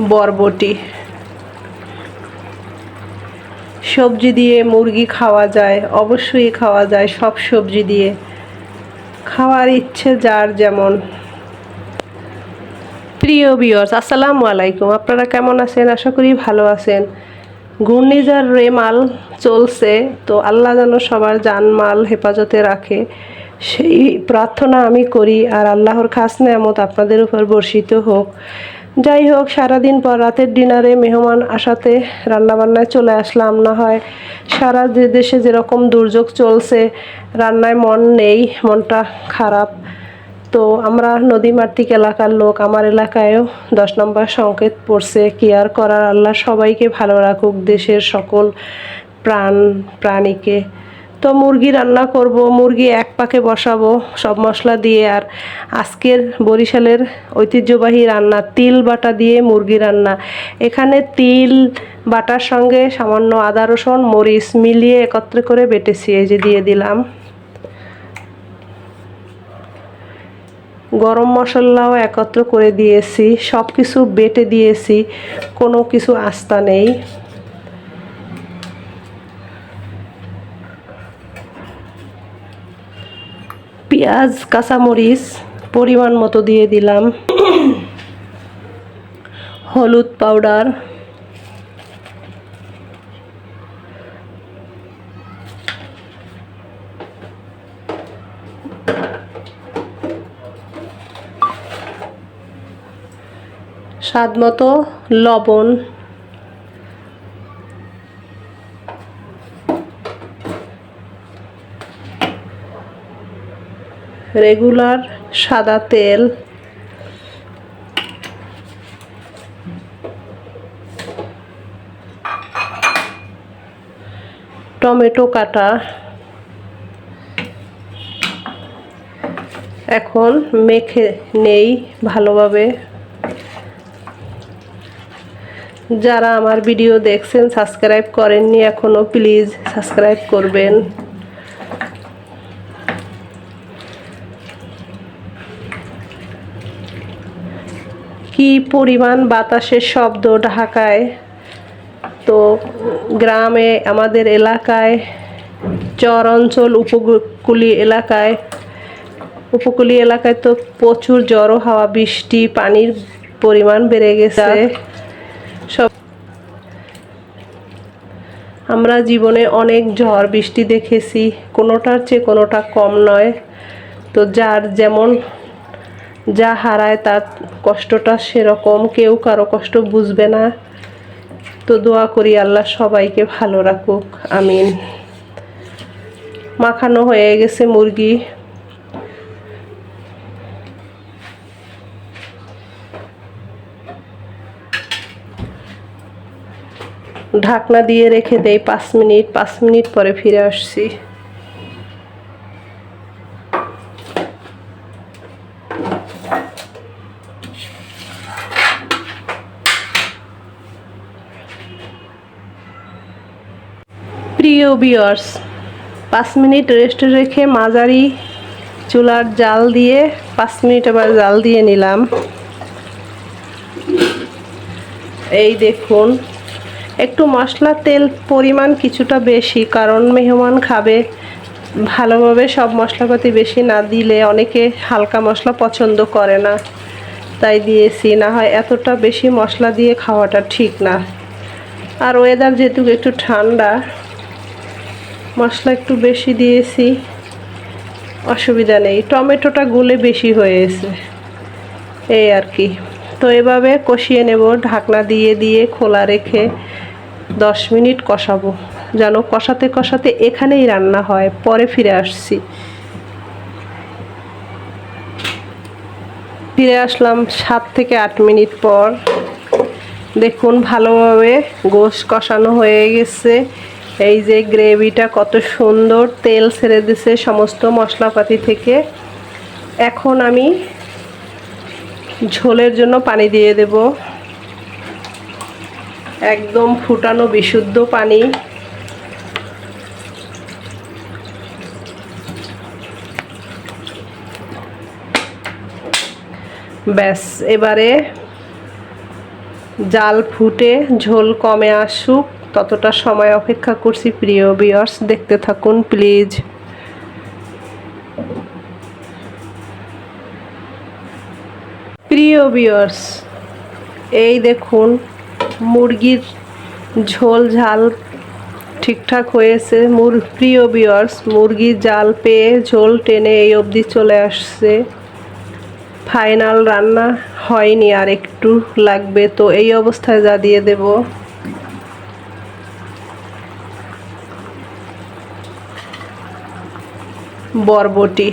বরবটি। সবজি দিয়ে মুরগি খাওয়া যায়, অবশ্যই খাওয়া যায় সব সবজি দিয়ে। খাওয়ার ইচ্ছে যার যেমন। প্রিয় বিয়র্স আসসালামু আলাইকুম। আপনারা কেমন আছেন? আশা করি ভালো আছেন। ঘূর্ণিঝড় রেমাল চলছে, তো আল্লাহ যেন সবার জানমাল হেফাজতে রাখে। সেই প্রার্থনা আমি করি আর আল্লাহর খাস নেয়ামত আপনাদের উপর বর্ষিত হোক। যাই হোক, সারাদিন পর রাতের ডিনারে মেহমান আসাতে রান্নাবান্নায় চলে আসলাম। না হয় সারা যে দেশে যেরকম দুর্যোগ চলছে, রান্নায় মন নেই, মনটা খারাপ। তো আমরা নদীমাতৃক এলাকার লোক, আমার এলাকায়ও দশ নম্বর সংকেত পড়ছে, কি আর করার? আল্লাহ সবাইকে ভালো রাখুক, দেশের সকল প্রাণ প্রাণীকে। তো মুরগি রান্না করব, মুরগি এক পাকে বসাবো সব মশলা দিয়ে। আর আজকের বরিশালের ঐতিহ্যবাহী রান্না, তিল বাটা দিয়ে মুরগি রান্না। এখানে তিল বাটার সঙ্গে সামান্য আদা, রসুন, মরিচ মিলিয়ে একত্রে করে বেটেছি, এই যে দিয়ে দিলাম। গরম মশলাও একত্র করে দিয়েছি সব কিছু বেটে দিয়েছি, কোনো কিছু আস্তা নেই। পেঁয়াজ কাঁচামরিচ পরিমাণ মতো দিয়ে দিলাম। হলুদ পাউডার। স্বাদ মতো লবণ। রেগুলার সাদা তেল। টমেটো কাটা। এখন মেখে নেই ভালোভাবে। যারা আমার ভিডিও দেখছেন, সাবস্ক্রাইব করেননি এখনও প্লিজ সাবস্ক্রাইব করবেন। কি পরিমাণ বাতাসের শব্দ ঢাকায়? তো গ্রামে, আমাদের এলাকায়, চর অঞ্চল উপকূলীয় এলাকায় উপকূলীয় এলাকায় তো প্রচুর জড়ো হাওয়া, বৃষ্টি, পানির পরিমাণ বেড়ে গেছে। সব আমরা জীবনে অনেক ঝড়, বৃষ্টি দেখেছি। কোনোটার চেয়ে কোনোটা কম নয়। তো যার যেমন যা হারায়, তার কষ্টটা সেরকম, কেউ কারও কষ্ট বুঝবে না। তো দোয়া করি আল্লাহ সবাইকে ভালো রাখুক, আমিন। মাখানো হয়ে গেছে মুরগি। ঢাকনা দিয়ে রেখে দেই পাঁচ মিনিট পাঁচ মিনিট পরে ফিরে আসছি। প্রিয় বিয়ার্স পাঁচ মিনিট রেস্টে রেখে মাঝারি চুলার জাল দিয়ে পাঁচ মিনিট আবার জাল দিয়ে নিলাম। এই দেখুন, একটু মশলা তেল পরিমাণ কিছুটা বেশি, কারণ মেহমান খাবে। ভালোভাবে সব মশলাপাতি বেশি না দিলে অনেকে হালকা মশলা পছন্দ করে না। তাই দিয়েছি, না হয় এতটা বেশি মশলা দিয়ে খাওয়াটা ঠিক না। আর ওয়েদার যেহেতু একটু ঠান্ডা মশলা একটু বেশি দিয়েছি। অসুবিধা নেই। টমেটোটা গুলে বেশি হয়েছে। এই আর কি। তো এভাবে কষিয়ে নেব। ঢাকনা দিয়ে দিয়ে খোলা রেখে দশ মিনিট কষাবো। যেন কষাতে কষাতে এখানেই রান্না হয়। পরে ফিরে আসছি। ফিরে আসলাম সাত থেকে আট মিনিট পর। দেখুন ভালোভাবে গোশ কষানো হয়ে গেছে। এই যে গ্রেভিটা কত সুন্দর তেল ছেড়ে দিছে সমস্ত মশলাপাতি থেকে। এখন আমি ঝোলের জন্য পানি দিয়ে দেব। একদম ফুটানো বিশুদ্ধ পানি। ব্যাস, এবারে জাল ফুটে, ঝোল কমে আসুক। ততটা সময় অপেক্ষা করছি, প্রিয় বিয়ার্স দেখতে থাকুন প্লিজ প্রিয় বিয়ার্স এই দেখুন, মুরগির ঝোল ঝাল ঠিকঠাক হয়েছে। মুর, প্রিয় বিয়ার্স মুরগির জাল পেয়ে ঝোল টেনে এই অবধি চলে আসছে। ফাইনাল রান্না হয়নি আর একটু লাগবে, তো এই অবস্থায় যা দিয়ে দেব। বরবটি।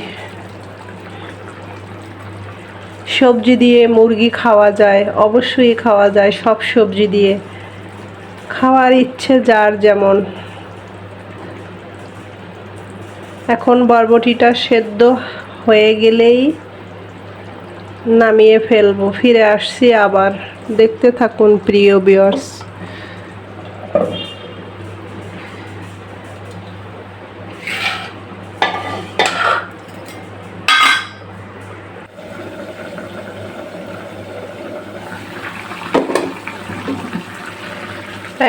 সবজি দিয়ে মুরগি খাওয়া যায়, অবশ্যই খাওয়া যায় সব সবজি দিয়ে। খাওয়ার ইচ্ছে যার যেমন। এখন বরবটিটা সেদ্ধ হয়ে গেলেই নামিয়ে ফেলব। ফিরে আসছি আবার। দেখতে থাকুন প্রিয় বিয়ার্স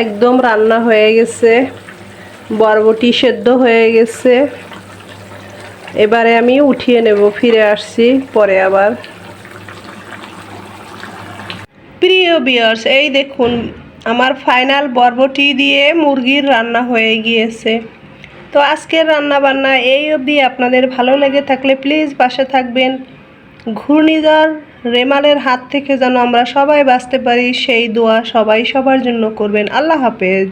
একদম রান্না হয়ে গেছে। বরবটি সেদ্ধ হয়ে গেছে। এবারে আমি উঠিয়ে নেব, ফিরে আসছি পরে আবার। প্রিয় বিয়ার্স এই দেখুন, আমার ফাইনাল বরবটি দিয়ে মুরগির রান্না হয়ে গিয়েছে। তো আজকের রান্না বান্না এই অবধি। আপনাদের ভালো লেগে থাকলে প্লিজ পাশে থাকবেন। ঘূর্ণিঝড় রেমালের হাত থেকে যেন আমরা সবাই বাঁচতে পারি, সেই দোয়া সবাই সবার জন্য করবেন। আল্লাহ হাফেজ।